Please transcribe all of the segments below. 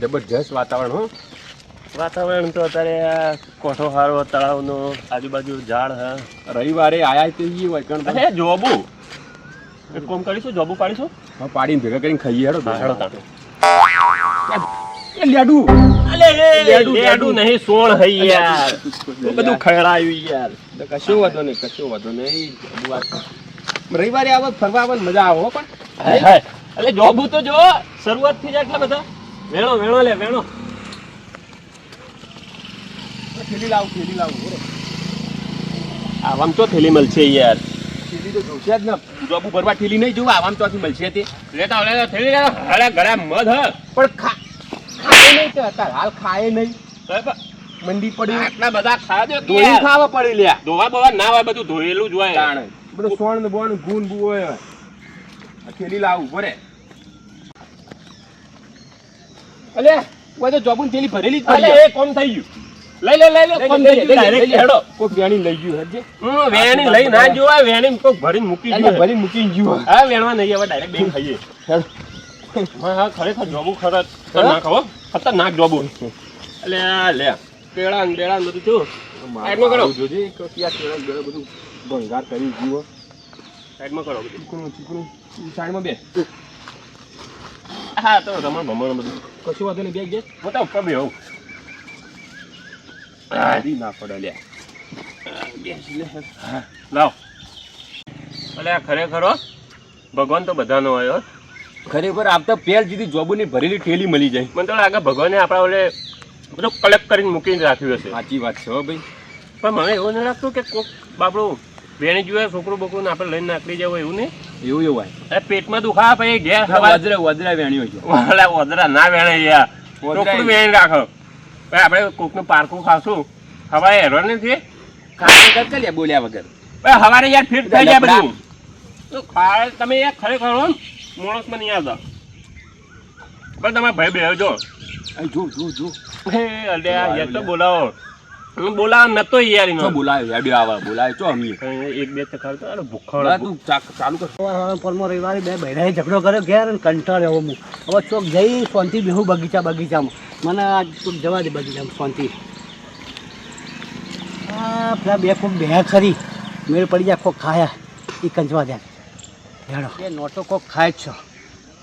જબરજસ્ત વાતાવરણ હો. વાતાવરણ તો અત્યારે કોઠો હારો તળાવનો આજુબાજુ ઝાડ હા. રવિવારે આયા તે ઈ હોય કણ અરે જોબુ. એક કોમ કરીશું જોબુ પાડીશું? હા પાડીને ભેગા કરીને ખાઈએ હેડો હા, હેડો એ લેડુ. અલે લેડુ, લેડુ નહીં સોણ હઈ યાર. બધું ખળાયું યાર. કશું વાંધો નહીં કશું વાંધો નહીં. વાત- રવિવારે આવો ફરવા આવો મજા આવે પણ. અલે જોબુ તો જો શરૂઆતથી જ આટલા બધા. વેણો વેણો લે વેણો. થેલી લાવું થેલી લાવું બોલો આવામ તો થેલી મળશે યાર. થેલી તો જોશે જ ને. જોબુ ભરવા થેલી નહીં જોવા આવામ ચોથી મળશે તે. લેતા લેતા થેલી લેતા આવો. ગળા મધ હ. પણ ખા ખાય નહીં તે અત્યારે. હાલ ખાય નહીં. મંડી પડી. આટલા બધા ખાવા દો ધોઈ ખાવા પડી લ્યા. ધોવા બોવા ના હોય બધું ધોયેલું જ હોય. બધું સોણ ને બોણ ગુણ બુ હોય થેલી લાવું બરે અલે કોઈ તો જોબુન થેલી ભરેલી જ પડી એ કોમ થઈ ગયું. લઈ લે લઈ લે કોમ થઈ ગયું. ડાયરેક્ટ હેડો. કોક વેણી લઈ ગયું હજે. હમ, વેણી લઈ ના જોવાય વેણી કોક ભરીને મૂકી ગયું. ભરી મૂકી ગયું હા. વેણવા નહીં હવે ડાયરેક્ટ બેન ખાઈએ. હેડ. હા હા ખરેખર જોબુ ખરા ખતરનાક હો. ખતરનાક જોબુ. અલે આ લે કેળા ને ને બધું જો સાઈડમાં કરો. જોજે કે ક્યાં કેળા ને બધું ભંગાર કરી ગયું. સાઈડમાં કરો ચીકણું ચીકણું. સાઈડમાં બે હા તો રમણ ભમણ બધું કશું વાંધો નહીં બે ગયા મોટા ઉપર બે હોઉં હારી ના પડે લાવ. અલે આ ખરેખર હો? ભગવાન તો બધાનો હોય ખરેખર ખરેખર તો પેલ જીધી જોબુની ભરેલી ઠેલી મળી જાય. મને તો લાગે ભગવાને આપણા ઓલે બધું કલેક્ટ કરીને મૂકીને રાખ્યું હશે. સાચી વાત છે હો ભાઈ. પણ મને એવું નહીં લાગતું કે કોક બાપડું બેણી જોઈએ છોકરું બોકરું આપણે લઈને નાખી જવું એવું નહીં. એવું એવું પેટમાં દુખા પછી ઘેર ખવા ઓલા ઓદરા ના વેણે યાર. ચોખ્ખું વેણી રાખો. પછી આપણે કોકનું પારકું ખાશું. હવાએ હેરો નથી? કર કે બોલ્યા વગર. હવારે યાર ફિટ થઈ જાય બધું. તો ખાય તમે યાર ખરેખર હો ને, માણસમાં પણ તમારા ભાઈ બેહજો. જો જો જો. અલ્યા યાર તો બોલાવો. બોલાવો નતો યાર એનો. બોલાયો હેડ્યો આવા બોલાયો ચો અમી. એક બે તો અરે લા ભૂખડ તું ચાલુ કર. પરમો રવિવારે બે બહેરાએ ઝઘડો કર્યો ઘેર અને કંટાળ્યો હું હવે ચોક જઈ શાંતિ બેહું બગીચા બગીચામાં. મને આજ ચોક જવા દે બગીચામાં શાંતિ. આ પેલા બે કોક બે ખરી. મેળ પડી જાય કોક ખાયા. એ કંચવા દે હેડો. એ નોટો કોક ખાય જ છો.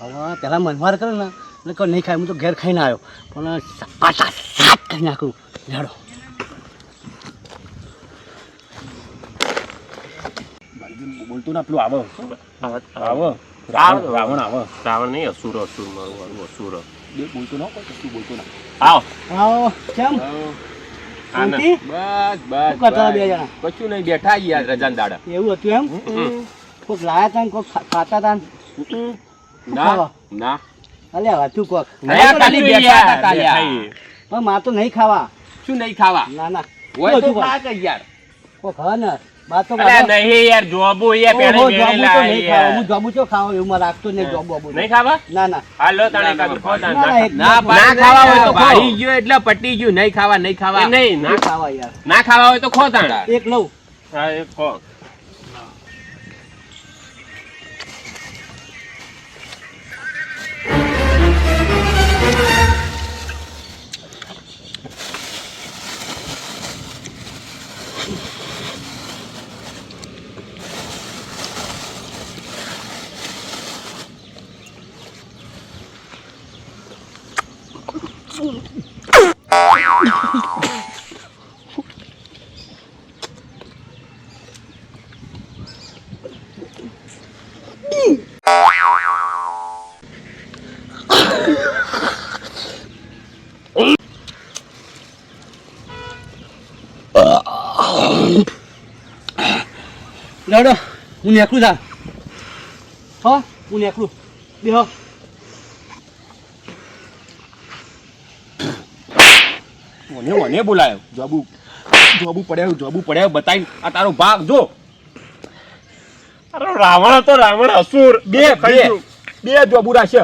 હવે પહેલાં મનમાર કરે ને એટલે કહો નહીં ખાય હું તો ઘેર ખાઈને આવ્યો. પણ પાટા સાત કરી નાખું. હેડો. બોલતું ના પેલું આવો. આવો. રાવણ. રાવણ રાવણ રાવણ નહીં અસુર અસુર મારું મારું અસુર. બે બોલતું ના કોઈ કશું બોલતું ના. આવો. આવો. કેમ? આનંદ. શાંતિ? બસ બસ કરતા બે જણા? કશું નહીં બેઠા યાર રજાન દાડા. એવું હતું એમ? કોક લાયા તા કોક ખાતા તા ના? ના અલ્યા હતું કોક. બેઠા કાલ્યા. પણ માર તો નહીં ખાવા. શું નહીં ખાવા? ના ના. હોય તો ખા કે યાર? કોક હા ને? નહીં યાર જોબુ યાર નહીં ખાવા. યાર. હું જોબુ તો ખાવા? એવું મારે રાખતો નહીં જોબ બોબુ. નહીં ખાવા? ના ના. હાલો. ના, એક- ખાવા હોય તો ભાઈ. ગયો એટલે પટી ગયું. નહીં ખાવા નહીં ખાવા. નહીં ના ખાવા યાર? ના ખાવા હોય તો ખો તાણા. એક લઉં. હા એ ખો. લડો હું નીકળું તા હો હું નીકળું બેહો મને મને બોલાયો. જોબુ જોબુ પડ્યા જોબુ પડ્યા બતાવી આ તારો ભાગ જો. અરે રાવણ તો રાવણ અસુર. બે બે બે જોબુ રાશે